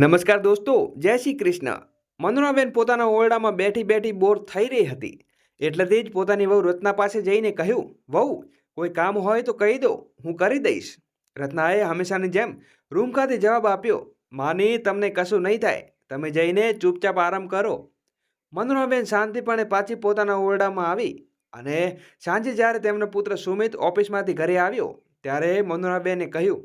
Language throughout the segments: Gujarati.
નમસ્કાર દોસ્તો, જય શ્રી કૃષ્ણ. મનોરાબેન પોતાના ઓરડામાં બેઠી બેઠી બોર થઈ રહી હતી. એટલેથી જ પોતાની વહુ રત્ના પાસે જઈને કહ્યું, વહુ, કોઈ કામ હોય તો કહી દો, હું કરી દઈશ. રત્નાએ હંમેશાની જેમ રૂમ ખાતે જવાબ આપ્યો, માની તમને કશું નહીં થાય, તમે જઈને ચૂપચાપ આરામ કરો. મનોરાબેન શાંતિપણે પાછી પોતાના ઓરડામાં આવી અને સાંજે જ્યારે તેમનો પુત્ર સુમિત ઓફિસમાંથી ઘરે આવ્યો, ત્યારે મનોરાબેને કહ્યું,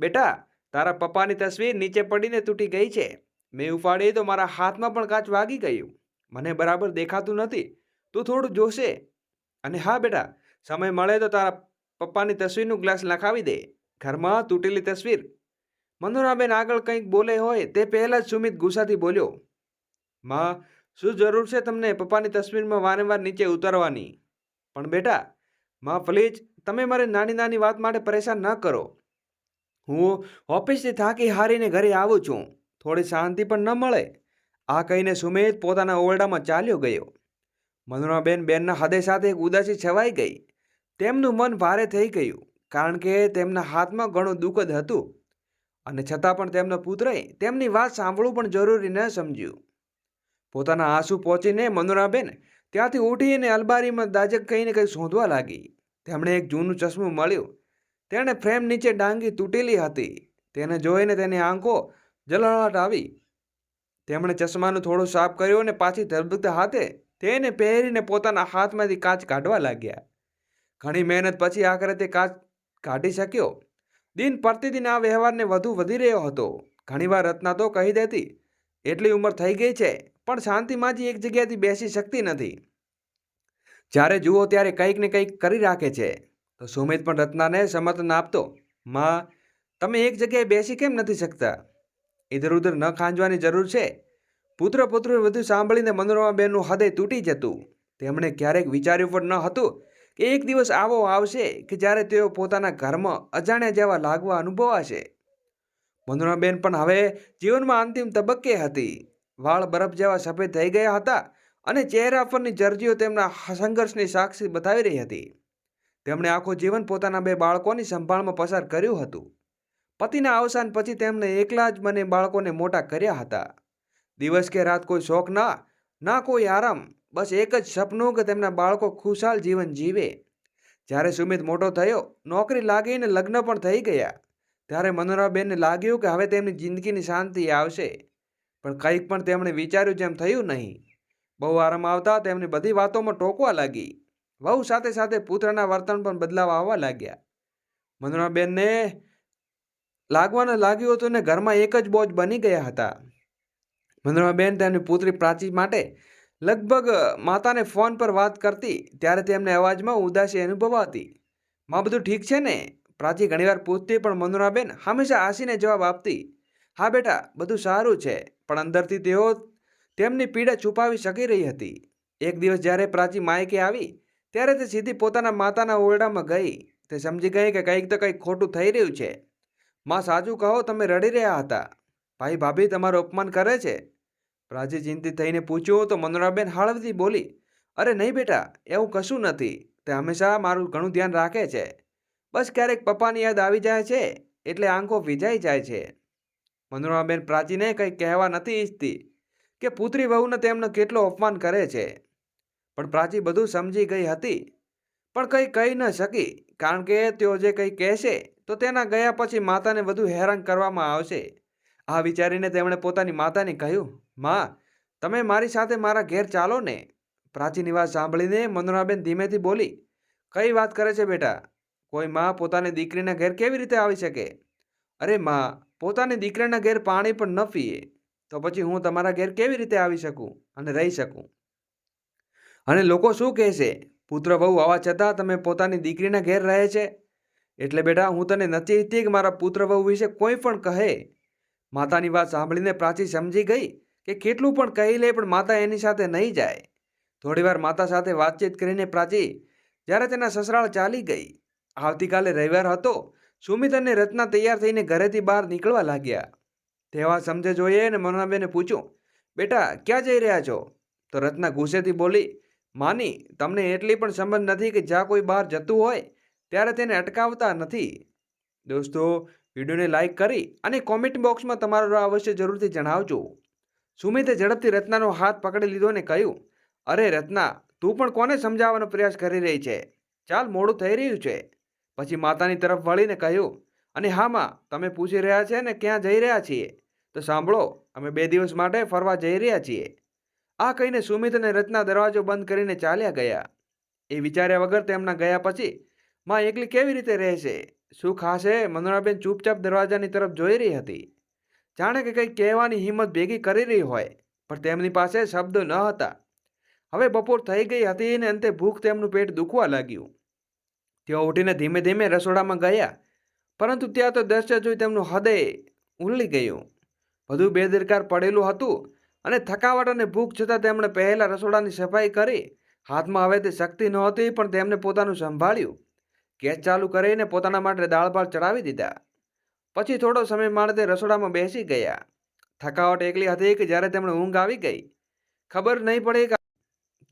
બેટા તારા પપ્પાની તસવીર નીચે પડીને તૂટી ગઈ છે. મેં ઉપાડી તો મારા હાથમાં પણ કાચ વાગી ગયું. મને બરાબર દેખાતું નથી. તું થોડું જોશે. અને હા બેટા, સમય મળે તો તારા પપ્પાની તસવીરનું ગ્લાસ લખાવી દે. ઘરમાં તૂટેલી તસવીર. મનોરાબેન આગળ કંઈક બોલે હોય તે પહેલાં જ સુમિત ગુસ્સાથી બોલ્યો, માં, શું જરૂર છે તમને પપ્પાની તસવીરમાં વારંવાર નીચે ઉતારવાની? પણ બેટા, માં, પ્લીઝ, તમે મારી નાની નાની વાત માટે પરેશાન ન કરો. હું ઓફિસથી થાકી હારીને ઘરે આવું છું. થોડી શાંતિ પણ ન મળે. આ કહીને સુમિત પોતાના ઓરડામાં ચાલ્યો ગયો. મનુરાબેન બેનના હૃદય સાથે એક ઉદાસી છવાઈ ગઈ. તેમનું મન ભારે થઈ ગયું, કારણ કે તેમના હાથમાં ઘણું દુઃખદ હતું. અને છતાં પણ તેમનો પુત્રએ તેમની વાત સાંભળવું પણ જરૂરી ન સમજ્યું. પોતાના આંસુ પહોંચીને મનુરાબેન ત્યાંથી ઉઠીને અલબારીમાં દાજક કહીને કંઈ શોધવા લાગી. તેમણે એક જૂનું ચશ્મું મળ્યું. તેણે ફ્રેમ નીચે ડાંગી તૂટેલી હતી. તેને જોઈને તેની આંખો જલહળાટ આવી. તેમણે ચશ્માનું થોડું સાફ કર્યું અને પાછી ધબધબતા હાથે તેને પહેરીને પોતાના હાથમાંથી કાચ કાઢવા લાગ્યા. ઘણી મહેનત પછી આખરે તે કાચ કાઢી શક્યો. દિન પ્રતિદિન આ વ્યવહારને વધુ વધી રહ્યો હતો. ઘણીવાર રત્ના તો કહી દેતી, એટલી ઉંમર થઈ ગઈ છે, પણ શાંતિમાંથી એક જગ્યાએથી બેસી શકતી નથી. જ્યારે જુઓ ત્યારે કંઈક ને કંઈક કરી રાખે છે. સુમિત પણ રત્નાને સમર્થન આપતો. માં, તમે એક જગ્યાએ બેસી કેમ નથી શકતા? ઇધર ઉધર ન ખાંજવાની જરૂર છે. પુત્ર પુત્ર વધુ સાંભળીને મનોરમાબેનનું હૃદય તૂટી જતું. તેમણે ક્યારેક વિચાર્યું પણ ન હતું કે એક દિવસ આવો આવશે કે જ્યારે તેઓ પોતાના ઘરમાં અજાણ્યા જેવા લાગવા અનુભવાશે. મનોરમાબેન પણ હવે જીવનમાં અંતિમ તબક્કે હતી. વાળ બરફ જેવા સફેદ થઈ ગયા હતા અને ચહેરા પરની જર્જીઓ તેમના સંઘર્ષની સાક્ષી બતાવી રહી હતી. તેમણે આખું જીવન પોતાના બે બાળકોની સંભાળમાં પસાર કર્યું હતું. પતિના અવસાન પછી તેમણે એકલા જ મને બાળકોને મોટા કર્યા હતા. દિવસ કે રાત કોઈ શોખ ના ના કોઈ આરામ, બસ એક જ સપનું કે તેમના બાળકો ખુશાલ જીવન જીવે. જ્યારે સુમિત મોટો થયો, નોકરી લાગીને લગ્ન પણ થઈ ગયા. ત્યારે મનોરાબેનને લાગ્યું કે હવે તેમની જિંદગીની શાંતિ આવશે. પણ કંઈક પણ તેમણે વિચાર્યું જેમ થયું નહીં. બહુ આરામ આવતા તેમની બધી વાતોમાં ટોકવા લાગી. વહુ સાથે સાથે પુત્રના વર્તન પણ બદલાવ આવવા લાગ્યા. મનોરાબેનને લાગવાનું લાગ્યું હતું ને ઘરમાં એક જ બોજ બની ગયા હતા. મનોરમાબેન તેમની પુત્રી પ્રાચી માટે લગભગ માતાને ફોન પર વાત કરતી, ત્યારે તેમને અવાજમાં ઉદાસી અનુભવાતી. માં બધું ઠીક છે ને? પ્રાચી ઘણીવાર પૂછતી, પણ મનોરાબેન હંમેશા આસીને જવાબ આપતી, હા બેટા, બધું સારું છે, પણ અંદરથી તેઓ તેમની પીડા છુપાવી શકી રહી હતી. એક દિવસ જ્યારે પ્રાચી માયકે આવી ત્યારે તે સીધી પોતાના માતાના ઓરડામાં ગઈ. તે સમજી ગઈ કે કંઈક તો કંઈક ખોટું થઈ રહ્યું છે. માં સાચું કહો, તમે રડી રહ્યા હતા. ભાઈ, ભાભી, તમારું અપમાન કરે છે. પ્રાજી ચિંતિત થઈને પૂછ્યું તો મનોરાબેન હાળવતી બોલી, અરે નહીં બેટા, એવું કશું નથી. તે હંમેશા મારું ઘણું ધ્યાન રાખે છે. બસ ક્યારેક પપ્પાની યાદ આવી જાય છે, એટલે આંખો ભીજાઈ જાય છે. મનોરમાબેન પ્રાચીને કંઈ કહેવા નથી ઈચ્છતી કે પુત્રી વહુને તેમનો કેટલો અપમાન કરે છે. પણ પ્રાચી બધું સમજી ગઈ હતી. પણ કંઈ કહી ન શકી, કારણ કે તેઓ જે કંઈ કહેશે, તો તેના ગયા પછી માતાને વધુ હેરાન કરવામાં આવશે. આ વિચારીને તેમણે પોતાની માતાને કહ્યું, માં, તમે મારી સાથે મારા ઘેર ચાલો ને. પ્રાચીની વાત સાંભળીને મનોરાબેન ધીમેથી બોલી, કઈ વાત કરે છે બેટા? કોઈ માં પોતાની દીકરીના ઘેર કેવી રીતે આવી શકે? અરે માં, પોતાની દીકરીના ઘેર પાણી પણ ન પીએ, તો પછી હું તમારા ઘેર કેવી રીતે આવી શકું અને રહી શકું? અને લોકો શું કહેશે? પુત્ર બહુ આવવા છતાં તમે પોતાની દીકરીના ઘેર રહે છે? એટલે બેટા, હું તને નથી ઈચ્છતી કે મારા પુત્ર બહુ વિશે કોઈ પણ કહે. માતાની વાત સાંભળીને પ્રાચી સમજી ગઈ કે કેટલું પણ કહી લે પણ માતા એની સાથે નહીં જાય. થોડીવાર માતા સાથે વાતચીત કરીને પ્રાચી જ્યારે તેના સસરાળ ચાલી ગઈ. આવતીકાલે રવિવાર હતો. સુમિત અને રત્ના તૈયાર થઈને ઘરેથી બહાર નીકળવા લાગ્યા. તેવા સમજે જોઈએ અને મનોનાબેને પૂછ્યું, બેટા, ક્યાં જઈ રહ્યા છો? તો રત્ના ગુસ્સેથી બોલી માની, તમને એટલી પણ સમજ નથી કે જ્યાં કોઈ બહાર જતું હોય, ત્યારે તેને અટકાવતા નથી. દોસ્તો, વિડીયોને લાઇક કરી અને કોમેન્ટ બોક્સમાં તમારો અવશ્ય જરૂરથી જણાવજો. સુમિતે ઝડપથી રત્નાનો હાથ પકડી લીધો અને કહ્યું, અરે રત્ના, તું પણ કોને સમજાવવાનો પ્રયાસ કરી રહી છે? ચાલ, મોડું થઈ રહ્યું છે. પછી માતાની તરફ વળીને કહ્યું, અને હા માં, તમે પૂછી રહ્યા છે ને ક્યાં જઈ રહ્યા છીએ? તો સાંભળો, અમે બે દિવસ માટે ફરવા જઈ રહ્યા છીએ. આ કહીને સુમિત અને રત્ના દરવાજો બંધ કરીને ચાલ્યા ગયા. એ વિચાર્યા વગર તેમના ગયા પછી, માં એકલી કેવી રીતે રહેશે? શું ખાશે? મનોરાબેન ચૂપચાપ દરવાજાની તરફ જોઈ રહી હતી. જાણે કે કંઈક કહેવાની હિંમત ભેગી કરી રહી હોય, પણ તેમની પાસે શબ્દો ન હતા. હવે બપોર થઈ ગઈ હતી અને અંતે ભૂખ તેમનું પેટ દુખવા લાગ્યું. તેઓ ઉઠીને ધીમે ધીમે રસોડામાં ગયા, પરંતુ ત્યાં તો દ્રશ્ય જોઈ તેમનું હૃદય ઉલ્લી ગયું. બધું બેદરકાર પડેલું હતું અને થકાવટ અને ભૂખ છતાં તેમણે પહેલાં રસોડાની સફાઈ કરી. હાથમાં હવે તે શક્તિ નહોતી, પણ તેમને પોતાનું સંભાળ્યું. ગેસ ચાલુ કરીને પોતાના માટે દાળ ભાત ચડાવી દીધા. પછી થોડો સમય માટે રસોડામાં બેસી ગયા. થકાવટ એકલી હતી કે જ્યારે તેમણે ઊંઘ આવી ગઈ? ખબર નહીં પડી કે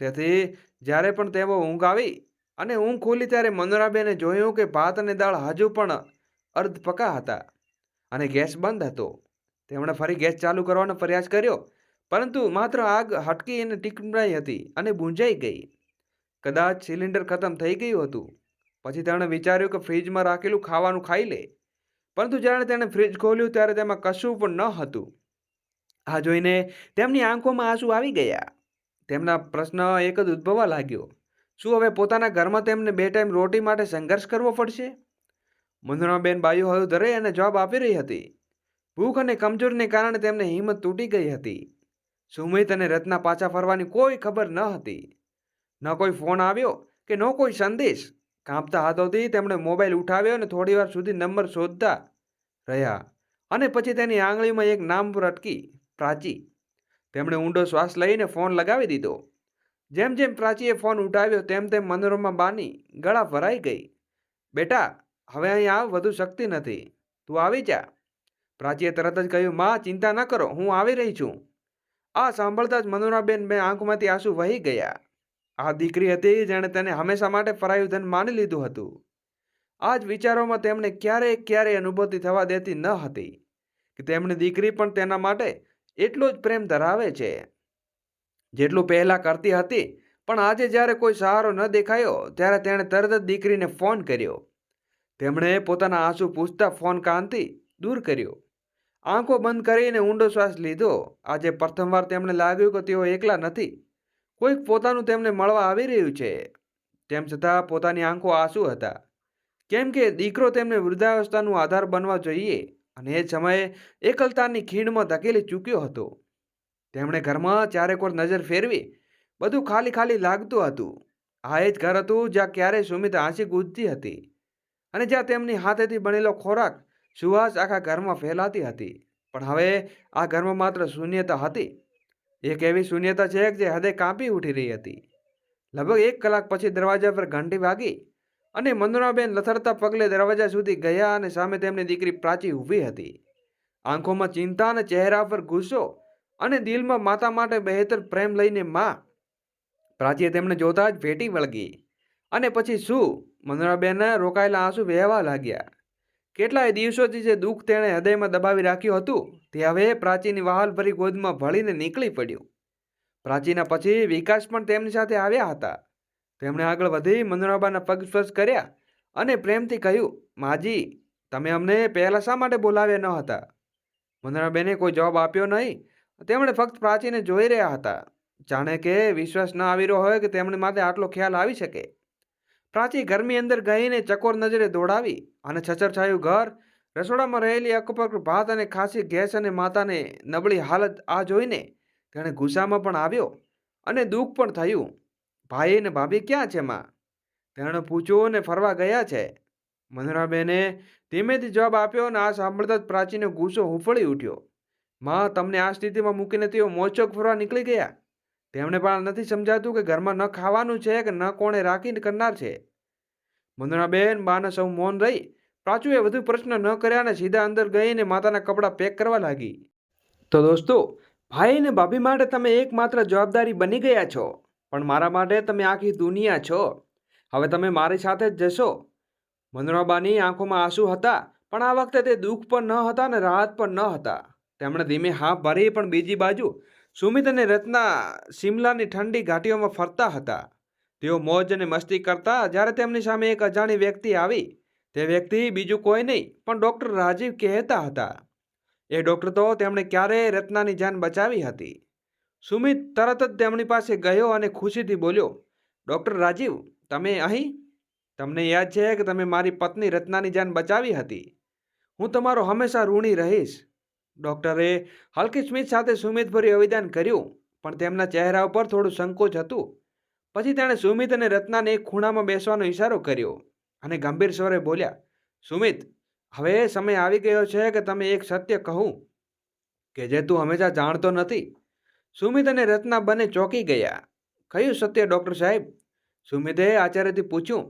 તેથી જ્યારે પણ તેઓ ઊંઘ આવી અને ઊંઘ ખુલી ત્યારે મનોરાબેને જોયું કે ભાત અને દાળ હજુ પણ અર્ધ પકા હતા અને ગેસ બંધ હતો. તેમણે ફરી ગેસ ચાલુ કરવાનો પ્રયાસ કર્યો. પરંતુ માત્ર આગ હટકી અને ટીકમરાઈ હતી અને બૂંજાઈ ગઈ. કદાચ સિલિન્ડર ખતમ થઈ ગયું હતું. પછી તેણે વિચાર્યું કે ફ્રીજમાં રાખેલું ખાવાનું ખાઈ લે. પરંતુ જ્યારે તેણે ફ્રીજ ખોલ્યું ત્યારે તેમાં કશું પણ ન હતું. આ જોઈને તેમની આંખોમાં આંસુ આવી ગયા. તેમના પ્રશ્ન એક જ ઉદ્ભવવા લાગ્યો. શું હવે પોતાના ઘરમાં તેમને બે ટાઈમ રોટી માટે સંઘર્ષ કરવો પડશે? મનોરમાબેન બાયુ હયું ધરે અને જવાબ આપી રહી હતી. ભૂખ અને કમજોરીને કારણે તેમને હિંમત તૂટી ગઈ હતી. સુમિત અને રત્ના પાછા ફરવાની કોઈ ખબર ન હતી. ન કોઈ ફોન આવ્યો કે ન કોઈ સંદેશ. કાંપતા હાથોથી તેમણે મોબાઈલ ઉઠાવ્યો અને થોડીવાર સુધી નંબર શોધતા રહ્યા અને પછી તેની આંગળીમાં એક નામ પર અટકી પ્રાચી. તેમણે ઊંડો શ્વાસ લઈને ફોન લગાવી દીધો. જેમ જેમ પ્રાચીએ ફોન ઉઠાવ્યો તેમ તેમ મનોરમા બાની ગળા ભરાઈ ગઈ. બેટા, હવે અહીં આવ, વધુ શક્તિ નથી. તું આવી જા. પ્રાચીએ તરત જ કહ્યું, માં, ચિંતા ન કરો, હું આવી રહી છું. આ સાંભળતા જ મનોરાબેન બે આંખમાંથી આંસુ વહી ગયા. આ દીકરી હતી જેણે તેને હંમેશા માટે પરાયું ધન માની લીધું હતું. આ જ વિચારોમાં તેમણે ક્યારેય ક્યારેય અનુભૂતિ થવા દેતી ન હતી કે તેમની દીકરી પણ તેના માટે એટલો જ પ્રેમ ધરાવે છે. જેટલું પહેલાં કરતી હતી, પણ આજે જ્યારે કોઈ સહારો ન દેખાયો, ત્યારે તેણે તરત જ દીકરીને ફોન કર્યો. તેમણે પોતાના આંસુ પૂછતા ફોન કાનથી દૂર કર્યો. આંખો બંધ કરીને ઊંડો શ્વાસ લીધો. આજે પ્રથમવાર તેમણે લાગ્યું કે તેઓ એકલા નથી. કોઈક પોતાનું તેમને મળવા આવી રહ્યું છે. તેમ છતાં પોતાની આંખો આંસુ હતા. કેમ કે દીકરો તેમને વૃદ્ધાવસ્થાનું આધાર બનવા જોઈએ અને એ સમયે એકલતાની ખીણમાં ધકેલી ચૂક્યો હતો. તેમણે ઘરમાં ચારેકોર નજર ફેરવી બધું ખાલી ખાલી લાગતું હતું. આ એ જ ઘર હતું જ્યાં ક્યારેય સુમિત હાંસી ગુજતી હતી અને જ્યાં તેમની હાથેથી બનેલો ખોરાક સુવાસ આખા ઘરમાં ફેલાતી હતી, પણ હવે આ ઘરમાં માત્ર શૂન્યતા હતી. એક એવી શૂન્યતા છે જે હદે કાંપી ઉઠી રહી હતી. લગભગ એક કલાક પછી દરવાજા પર ઘંટી વાગી અને મંદુરાબેન લથડતા પગલે દરવાજા સુધી ગયા અને સામે તેમની દીકરી પ્રાચી ઊભી હતી. આંખોમાં ચિંતા અને ચહેરા પર ગુસ્સો અને દિલમાં માતા માટે બહેતર પ્રેમ લઈને માં. પ્રાચીએ તેમને જોતા જ ભેટી વળગી અને પછી શું? મંદુરાબેનના રોકાયેલા આંસુ વહેવા લાગ્યા. કેટલાય દિવસોથી જે દુઃખ તેણે હૃદયમાં દબાવી રાખ્યું હતું, તે હવે પ્રાચીની વહાલભરી ગોદમાં ભળીને નીકળી પડ્યું. પ્રાચીના પછી વિકાસ પણ તેમની સાથે આવ્યા હતા. તેમણે આગળ વધી મનોરબાના પગ સ્પર્શ કર્યા અને પ્રેમથી કહ્યું, માજી, તમે અમને પહેલાં શા માટે બોલાવ્યા ન હતા? મનોરબેને કોઈ જવાબ આપ્યો નહીં. તેમણે ફક્ત પ્રાચીને જોઈ રહ્યા હતા. જાણે કે વિશ્વાસ ન આવી રહ્યો હોય કે તેમણે માટે આટલો ખ્યાલ આવી શકે. પ્રાચી ઘરની અંદર ગઈને ચકોર નજરે દોડાવી અને છછરછાયું ઘર, રસોડામાં રહેલી અકપક ભાત અને ખાસી ગેસ અને માતાને નબળી હાલત આ જોઈને તેણે ગુસ્સામાં પણ આવ્યો અને દુઃખ પણ થયું. ભાઈ અને ભાભી ક્યાં છે, માં? તેણે પૂછ્યું અને ફરવા ગયા છે. મનોરાબેને ધીમેથી જવાબ આપ્યો અને આ સાંભળતા જ પ્રાચીનો ગુસ્સો હુંફળી ઉઠ્યો. માં, તમને આ સ્થિતિમાં મૂકીને તેઓ મોચોક ફરવા નીકળી ગયા? તેમણે પણ નથી સમજાતું કે ઘરમાં ન ખાવાનું છે કે ન કોણે રાખીને કરનાર છે. મંદનાબેન બાને સૌ મૌન રહી. પ્રાચુએ વધુ પ્રશ્ન ન કર્યા અને સીધા અંદર ગઈને માતાના કપડાં પેક કરવા લાગી. તો દોસ્તો, ભાઈ અને ભાભી માટે તમે એકમાત્ર જવાબદારી બની ગયા છો, પણ મારા માટે તમે આખી દુનિયા છો. હવે તમે મારી સાથે જ જશો. મનોરાબાની આંખોમાં આંસુ હતા, પણ આ વખતે તે દુઃખ પણ ન હતા અને રાહત પણ ન હતા. તેમણે ધીમે હા ભરી પણ બીજી બાજુ સુમિત અને રત્ના શિમલાની ઠંડી ઘાટીઓમાં ફરતા હતા. તેઓ મોજ અને મસ્તી કરતા જ્યારે તેમની સામે એક અજાણી વ્યક્તિ આવી, તે વ્યક્તિ બીજું કોઈ નહીં, પણ ડૉક્ટર રાજીવ કહેતા હતા. એ ડૉક્ટર તો તેમણે ક્યારેય રત્નાની જાન બચાવી હતી. સુમિત તરત જ તેમની પાસે ગયો અને ખુશીથી બોલ્યો, ડૉક્ટર રાજીવ, તમે અહીં? તમને યાદ છે કે તમે મારી પત્ની રત્નાની જાન બચાવી હતી. હું તમારો હંમેશા ઋણી રહીશ. ડૉક્ટરે હલકી સ્મિત સાથે સુમિતભર્યું અવિદાન કર્યું, પણ તેમના ચહેરા ઉપર થોડું સંકોચ હતું. પછી તેણે સુમિત અને રત્નાને એક ખૂણામાં બેસવાનો ઇશારો કર્યો અને ગંભીર સ્વરે બોલ્યા, સુમિત, હવે સમય આવી ગયો છે કે તમે એક સત્ય કહું, કે જે તું હંમેશા જાણતો નથી. સુમિત અને રત્ના બંને ચોંકી ગયા. કયું સત્ય, ડૉક્ટર સાહેબ? સુમિતે આચાર્યથી પૂછ્યું.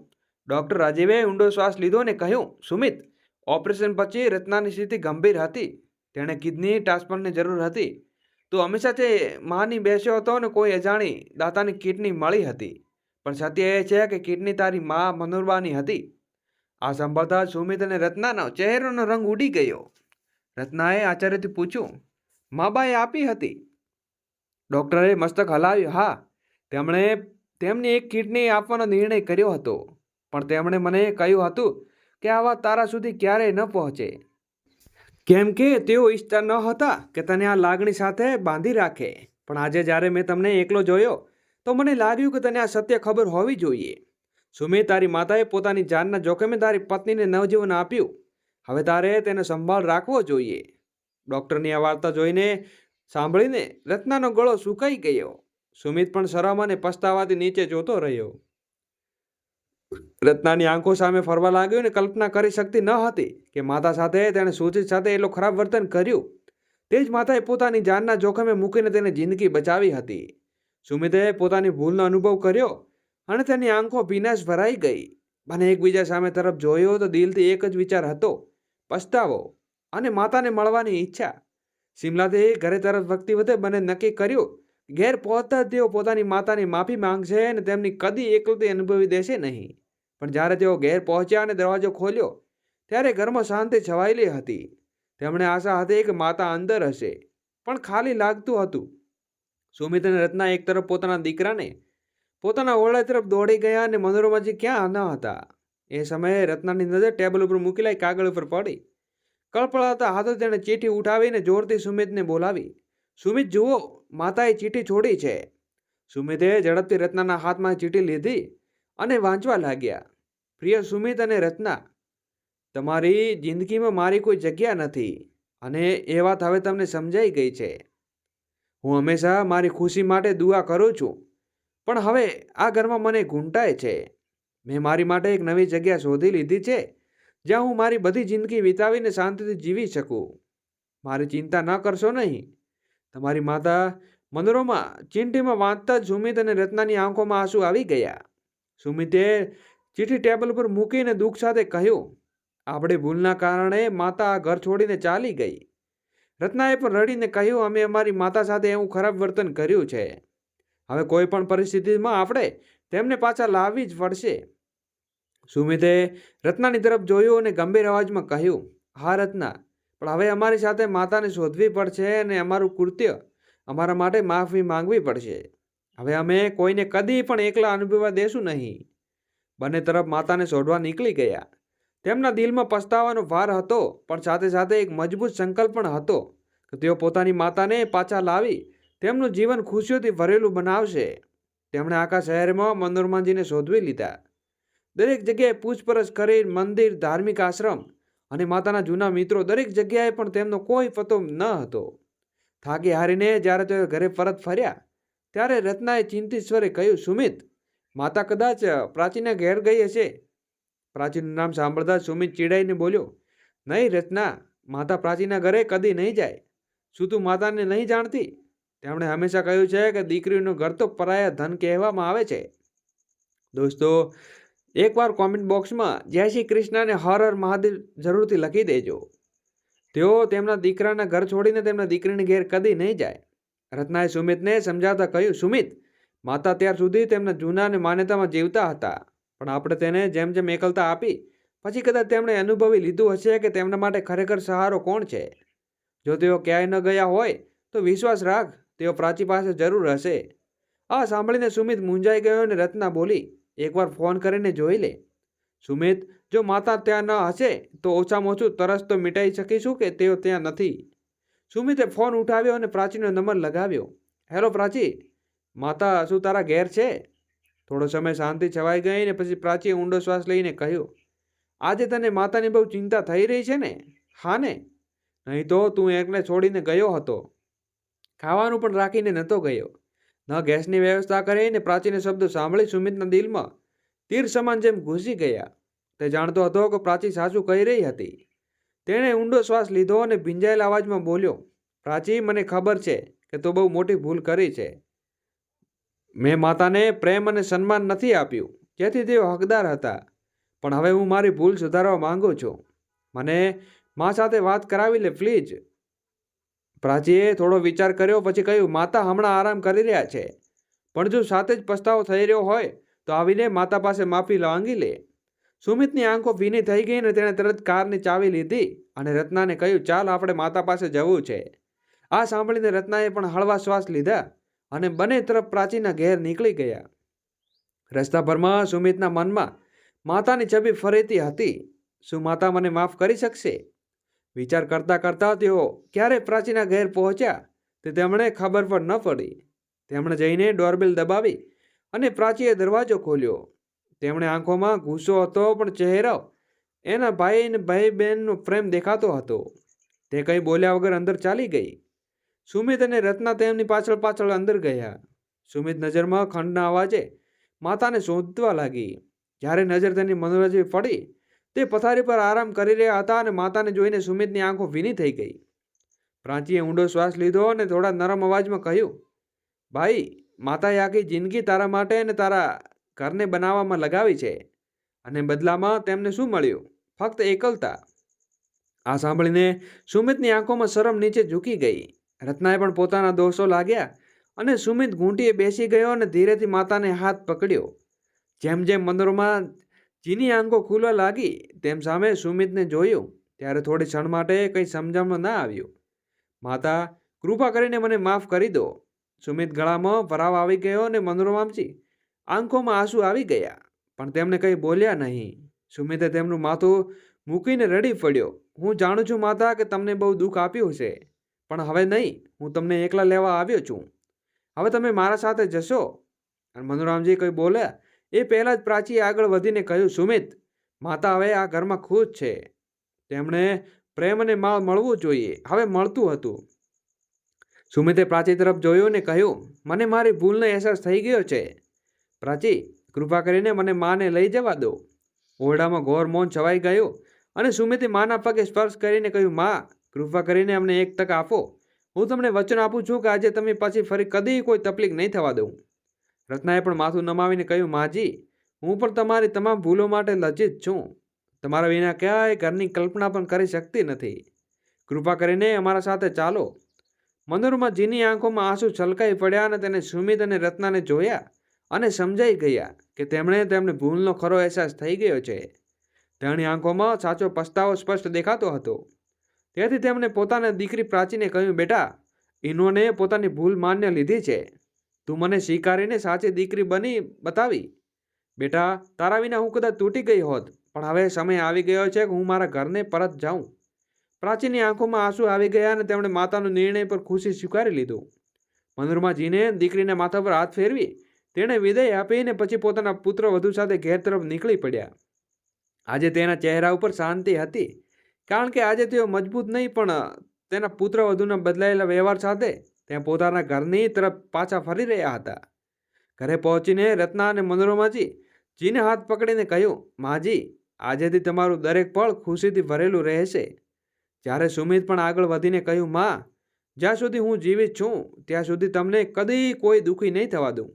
ડૉક્ટર રાજીવે ઊંડો શ્વાસ લીધો અને કહ્યું, સુમિત, ઓપરેશન પછી રત્નાની સ્થિતિ ગંભીર હતી. તેણે કિડની ટ્રાન્સપ્લાન્ટની જરૂર હતી. તું હંમેશા તે માની બેસ્યો હતો અને કોઈ અજાણી દાતાની કિડની મળી હતી. પણ સત્ય એ છે કે કિડની તારી મા મનુરબાની હતી. આ સાંભળતા સુમિત અને રત્નાનો ચહેરાનો રંગ ઉડી ગયો. રત્નાએ આચાર્યથી પૂછ્યું, મા બાએ આપી હતી? ડૉક્ટરે મસ્તક હલાવ્યું, હા, તેમણે તેમની એક કિડની આપવાનો નિર્ણય કર્યો હતો. પણ તેમણે મને કહ્યું હતું કે આ વાત તારા સુધી ક્યારેય ન પહોંચે. કેમ કે તેઓ ઈચ્છતા ન હતા કે તને આ લાગણી સાથે બાંધી રાખે. પણ આજે જ્યારે મેં તમને એકલો જોયો, તો મને લાગ્યું કે તને આ સત્ય ખબર હોવી જોઈએ. સુમિત તારી માતાએ પોતાની જાનના જોખમે તારી પત્નીને નવજીવન આપ્યું. હવે તારે તેનો સંભાળ રાખવો જોઈએ. ડૉક્ટરની આ વાર્તા જોઈને સાંભળીને રત્નાનો ગળો સુકાઈ ગયો. સુમિત પણ શરમ અને પસ્તાવાથી નીચે જોતો રહ્યો. રત્નાની આંખો સામે ફરવા લાગ્યો અને કલ્પના કરી શકતી ન હતી કે માતા સાથે તેણે સૂચિત સાથે એટલું ખરાબ વર્તન કર્યું. તે જ માતાએ પોતાની જાનના જોખમે મૂકીને તેને જિંદગી બચાવી હતી. સુમિતે પોતાની ભૂલનો અનુભવ કર્યો અને તેની આંખો ભીનાશ ભરાઈ ગઈ. અને એકબીજા સામે તરફ જોયો તો દિલથી એક જ વિચાર હતો. પસ્તાવો અને માતાને મળવાની ઈચ્છા. શિમલાથી ઘરે તરફ વખતી વધે બંને નક્કી કર્યું, ઘેર પહોંચતા તેઓ પોતાની માતાની માફી માંગશે અને તેમની કદી એકલતી અનુભવી દેશે નહીં. પણ જ્યારે તેઓ ઘેર પહોંચ્યા અને દરવાજો ખોલ્યો, ત્યારે ઘરમાં શાંતિ છવાયેલી હતી. તેમણે આશા હતી કે માતા અંદર હશે, પણ ખાલી લાગતું હતું. સુમિત અને રત્ના એક તરફ પોતાના દીકરાને પોતાના ઓરડા તરફ દોડી ગયા અને મનોરમાજી ક્યાં ન હતા. એ સમયે રત્નાની નજર ટેબલ ઉપર મૂકેલા કાગળ ઉપર પડી. કળપળાતા હાથે તેણે ચીઠી ઉઠાવીને જોરથી સુમિતને બોલાવી. સુમિત, જુઓ, માતાએ ચીઠી છોડી છે. સુમિતે ઝડપથી રત્નાના હાથમાં ચીઠી લીધી અને વાંચવા લાગ્યા. પ્રિય સુમિત અને રત્ના, તમારી જિંદગીમાં મારી કોઈ જગ્યા નથી અને એ વાત હવે તમને સમજાઈ ગઈ છે. હું હંમેશા મારી ખુશી માટે દુઆ કરું છું, પણ હવે આ ઘરમાં મને ઘૂંટાય છે. મેં મારી માટે એક નવી જગ્યા શોધી લીધી છે, જ્યાં હું મારી બધી જિંદગી વિતાવીને શાંતિથી જીવી શકું. મારી ચિંતા ન કરશો નહીં. તમારી માતા મનોરમા ચીંટીમાં વાંચતા જ સુમિત અને રત્નાની આંખોમાં આંસુ આવી ગયા. સુમિતે ચીઠી ટેબલ પર મૂકીને દુઃખ સાથે કહ્યું, આપણે ભૂલના કારણે માતા આ ઘર છોડીને ચાલી ગઈ. રત્નાએ પણ રડીને કહ્યું, અમે અમારી માતા સાથે એવું ખરાબ વર્તન કર્યું છે. હવે કોઈ પણ પરિસ્થિતિમાં આપણે તેમને પાછા લાવવી જ પડશે. સુમિતે રત્નાની તરફ જોયું અને ગંભીર અવાજમાં કહ્યું, હા, રત્ના, પણ હવે અમારી સાથે માતાને શોધવી પડશે અને અમારું કૃત્ય અમારા માટે માફી માંગવી પડશે. હવે અમે કોઈને કદી પણ એકલા અનુભવવા દેશું નહીં. બંને તરફ માતાને શોધવા નીકળી ગયા. તેમના દિલમાં પસ્તાવાનો ભાર હતો, પણ સાથે સાથે એક મજબૂત સંકલ્પ પણ હતો કે તેઓ પોતાની માતાને પાછા લાવી તેમનું જીવન ખુશીઓથી ભરેલું બનાવશે. તેમણે આખા શહેરમાં મનોરમાજીને શોધવી લીધા. દરેક જગ્યાએ પૂછપરછ કરી મંદિર, ધાર્મિક આશ્રમ અને માતાના જૂના મિત્રો દરેક જગ્યાએ પણ તેમનો કોઈ પતો ન હતો. થાકી હારીને જ્યારે તેઓ ઘરે પરત ફર્યા, ત્યારે રત્નાએ ચિંતિત સ્વરે કહ્યું, સુમિત માતા કદાચ પ્રાચીના ઘેર ગઈ હશે. પ્રાચીનું નામ સાંભળતા સુમિત ચીડાઈને બોલ્યો, નહીં રત્ના માતા પ્રાચીના ઘરે કદી નહીં જાય. શું તું માતાને નહીં જાણતી? તેમણે હંમેશા કહ્યું છે કે દીકરીનું ઘર તો પરાયા ધન કહેવામાં આવે છે. દોસ્તો, એકવાર કોમેન્ટ બોક્સમાં જય શ્રી કૃષ્ણ અને હર હર મહાદેવ જરૂરથી લખી દેજો. તેઓ તેમના દીકરાના ઘર છોડીને તેમના દીકરીને ઘેર કદી નહીં જાય. રત્નાએ સુમિતને સમજાવતા કહ્યું, સુમિત માતા ત્યાર સુધી તેમના જૂના માન્યતામાં જીવતા હતા. પણ આપણે તેને જેમ જેમ એકલતા આપી, પછી કદાચ તેમણે અનુભવી લીધું હશે કે તેમના માટે ખરેખર સહારો કોણ છે? જો તેઓ ક્યાંય ન ગયા હોય, તો વિશ્વાસ રાખ, તેઓ પ્રાચી પાસે જરૂર હશે. આ સાંભળીને સુમિત મૂંઝાઈ ગયો અને રત્ના બોલી, એકવાર ફોન કરીને જોઈ લે. સુમિત, જો માતા ત્યાં ન હશે, તો ઓછામાં ઓછું તરસ તો મિટાઈ શકીશું કે તેઓ ત્યાં નથી. સુમિતે ફોન ઉઠાવ્યો અને પ્રાચીનો નંબર લગાવ્યો. હેલો પ્રાચી માતા, શું તારા ઘેર છે? થોડો સમય શાંતિ છવાઈ ગઈ ને પછી પ્રાચીએ ઊંડો શ્વાસ લઈને કહ્યું, આજે તને માતાની બહુ ચિંતા થઈ રહી છે ને? હા ને? નહીં તો તું એકને છોડીને ગયો હતો. ખાવાનું પણ રાખીને નહોતો ગયો. ન ગેસની વ્યવસ્થા કરીને પ્રાચીને શબ્દો સાંભળી સુમિતના દિલમાં તીર સમાન જેમ ઘૂસી ગયા. તે જાણતો હતો કે પ્રાચી સાચું કહી રહી હતી. તેણે ઊંડો શ્વાસ લીધો અને ભીંજાયેલા અવાજમાં બોલ્યો, પ્રાચી, મને ખબર છે કે તું બહુ મોટી ભૂલ કરી છે. મેં માતાને પ્રેમ અને સન્માન નથી આપ્યું. જેથી તેઓ હકદાર હતા. પણ હવે હું મારી ભૂલ સુધારવા માંગુ છું. મને મા સાથે વાત કરાવી લે, પ્લીઝ. પ્રાચીએ થોડો વિચાર કર્યો, પછી કહ્યું, માતા હમણાં આરામ કરી રહ્યા છે. પણ જો સાથે જ પસ્તાવો થઈ રહ્યો હોય, તો આવીને માતા પાસે માફી માંગી લે. સુમિતની આંખો ભીની થઈ ગઈ અને તેણે તરત કારની ચાવી લીધી અને રત્નાને કહ્યું, ચાલ, આપણે માતા પાસે જવું છે. આ સાંભળીને રત્નાએ પણ હળવા શ્વાસ લીધા. અને બંને તરફ પ્રાચીના ઘેર નીકળી ગયા. રસ્તાભરમાં સુમિતના મનમાં માતાની છબી ફરીથી હતી. શું માતા મને માફ કરી શકશે? વિચાર કરતા કરતા તેઓ ક્યારે પ્રાચીના ઘેર પહોંચ્યા તે તેમણે ખબર પણ ન પડી. તેમણે જઈને ડોરબેલ દબાવી અને પ્રાચીએ દરવાજો ખોલ્યો. તેમણે આંખોમાં ગુસ્સો હતો પણ ચહેરો એના ભાઈ અને ભાઈ બહેનનો પ્રેમ દેખાતો હતો. તે કંઈ બોલ્યા વગર અંદર ચાલી ગઈ. સુમિત અને રત્ના તેમની પાછળ પાછળ અંદર ગયા. સુમિત નજરમાં ખંડના અવાજે માતાને શોધવા લાગી. જ્યારે નજર તેની મનોરંજન પડી તે પથારી પર આરામ કરી રહ્યા હતા અને માતાને જોઈને સુમિતની આંખો ભીની થઈ ગઈ. પ્રાંચીએ ઊંડો શ્વાસ લીધો અને થોડા નરમ અવાજમાં કહ્યું, ભાઈ, માતાએ આખી જિંદગી તારા માટે અને તારા ઘરને બનાવવામાં લગાવી છે. અને બદલામાં તેમને શું મળ્યું? ફક્ત એકલતા. આ સાંભળીને સુમિતની આંખોમાં શરમ નીચે ઝૂકી ગઈ. રત્નાએ પણ પોતાના દોષો લાગ્યા અને સુમિત ઘૂંટીએ બેસી ગયો અને ધીરેથી માતાને હાથ પકડ્યો. જેમ જેમ મંદિરોમાં જીની આંખો ખુલવા લાગી, તેમ સામે સુમિતને જોયું, ત્યારે થોડી ક્ષણ માટે કંઈ સમજણમાં ના આવ્યું. માતા, કૃપા કરીને મને માફ કરી દો. સુમિત ગળામાં ભરાવ આવી ગયો અને મનોરમામજી આંખોમાં આંસુ આવી ગયા, પણ તેમણે કંઈ બોલ્યા નહીં. સુમિતે તેમનું માથું મૂકીને રડી પડ્યો. હું જાણું છું માતા, કે તમને બહુ દુઃખ આપ્યું છે પણ હવે નહીં, હું તમને એકલા લેવા આવ્યો છું. હવે તમે મારા સાથે જશો. અને મનોરામજી કંઈ બોલ્યા, એ પહેલાં જ પ્રાચીએ આગળ વધીને કહ્યું, સુમિત, માતા હવે આ ઘરમાં ખુશ છે. તેમણે પ્રેમ અને માળ મળવું જોઈએ. હવે મળતું હતું. સુમિતે પ્રાચી તરફ જોયું ને કહ્યું, મને મારી ભૂલનો અહેસાસ થઈ ગયો છે. પ્રાચી, કૃપા કરીને મને માને લઈ જવા દો. ઓરડામાં ઘોર મૌન છવાઈ ગયું અને સુમિતે માના પગે સ્પર્શ કરીને કહ્યું, મા કૃપા કરીને અમને એક તક આપો. હું તમને વચન આપું છું કે આજે તમે પછી ફરી કદી કોઈ તકલીફ નહીં થવા દઉં. રત્નાએ પણ માથું નમાવીને કહ્યું, માજી, હું પણ તમારી તમામ ભૂલો માટે લજ્જિત છું. તમારા વિના ક્યાંય ઘરની કલ્પના પણ કરી શકતી નથી. કૃપા કરીને અમારા સાથે ચાલો. મનોરમા જીની આંખોમાં આંસુ છલકાઈ પડ્યા અને તેને સુમિત અને રત્નાને જોયા અને સમજાઈ ગયા કે તેમણે તેમને ભૂલનો ખરો અહેસાસ થઈ ગયો છે. તેની આંખોમાં સાચો પસ્તાવો સ્પષ્ટ દેખાતો હતો. તેથી તેમણે પોતાના દીકરી પ્રાચીને કહ્યું, બેટા, ઇનોને પોતાની ભૂલ માન્ય લીધી છે. તું મને સ્વીકારીને સાચી દીકરી બની બતાવી. બેટા, તારા વિના હું કદાચ તૂટી ગઈ હોત, પણ હવે સમય આવી ગયો છે કે હું મારા ઘરને પરત જાઉં. પ્રાચીની આંખોમાં આંસુ આવી ગયા અને તેમણે માતાનો નિર્ણય પર ખુશી સ્વીકારી લીધો. મનોરમાજીને દીકરીના માથા પર હાથ ફેરવી તેણે વિદાય આપીને પછી પોતાના પુત્ર વધુ સાથે ઘેર તરફ નીકળી પડ્યા. આજે તેના ચહેરા ઉપર શાંતિ હતી. કારણ કે આજે તેઓ મજબૂત નહીં, પણ તેના પુત્ર વધુના બદલાયેલા વ્યવહાર સાથે ત્યાં પોતાના ઘરની તરફ પાછા ફરી રહ્યા હતા. ઘરે પહોંચીને રત્ના અને મનોરમાજી જીને હાથ પકડીને કહ્યું, માજી, આજેથી તમારું દરેક પળ ખુશીથી ભરેલું રહેશે. જ્યારે સુમિત પણ આગળ વધીને કહ્યું, માં, જ્યાં સુધી હું જીવિત છું, ત્યાં સુધી તમને કદી કોઈ દુઃખી નહીં થવા દઉં.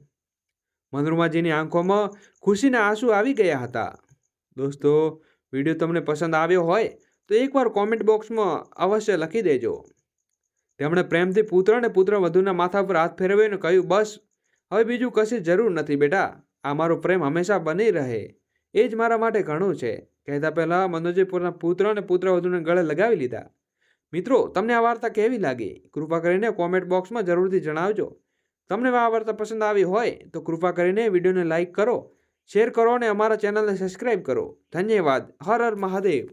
મનોરમાજીની આંખોમાં ખુશીના આંસુ આવી ગયા હતા. દોસ્તો, વીડિયો તમને પસંદ આવ્યો હોય તો એકવાર કોમેન્ટ બોક્સમાં અવશ્ય લખી દેજો. તેમણે પ્રેમથી પુત્ર અને પુત્ર વધુના માથા પર હાથ ફેરવીને કહ્યું, બસ, હવે બીજું કશી જરૂર નથી બેટા. આ મારો પ્રેમ હંમેશા બની રહે. એ જ મારા માટે ઘણું છે. કહેતા પહેલાં મનોજે પોતાના પુત્ર અને પુત્રવધૂને ગળે લગાવી લીધા. મિત્રો, તમને આ વાર્તા કેવી લાગી? કૃપા કરીને કોમેન્ટ બોક્સમાં જરૂરથી જણાવજો. તમને આ વાર્તા પસંદ આવી હોય તો કૃપા કરીને વિડીયોને લાઇક કરો, શેર કરો અને અમારા ચેનલને સબસ્ક્રાઈબ કરો. ધન્યવાદ. હર હર મહાદેવ.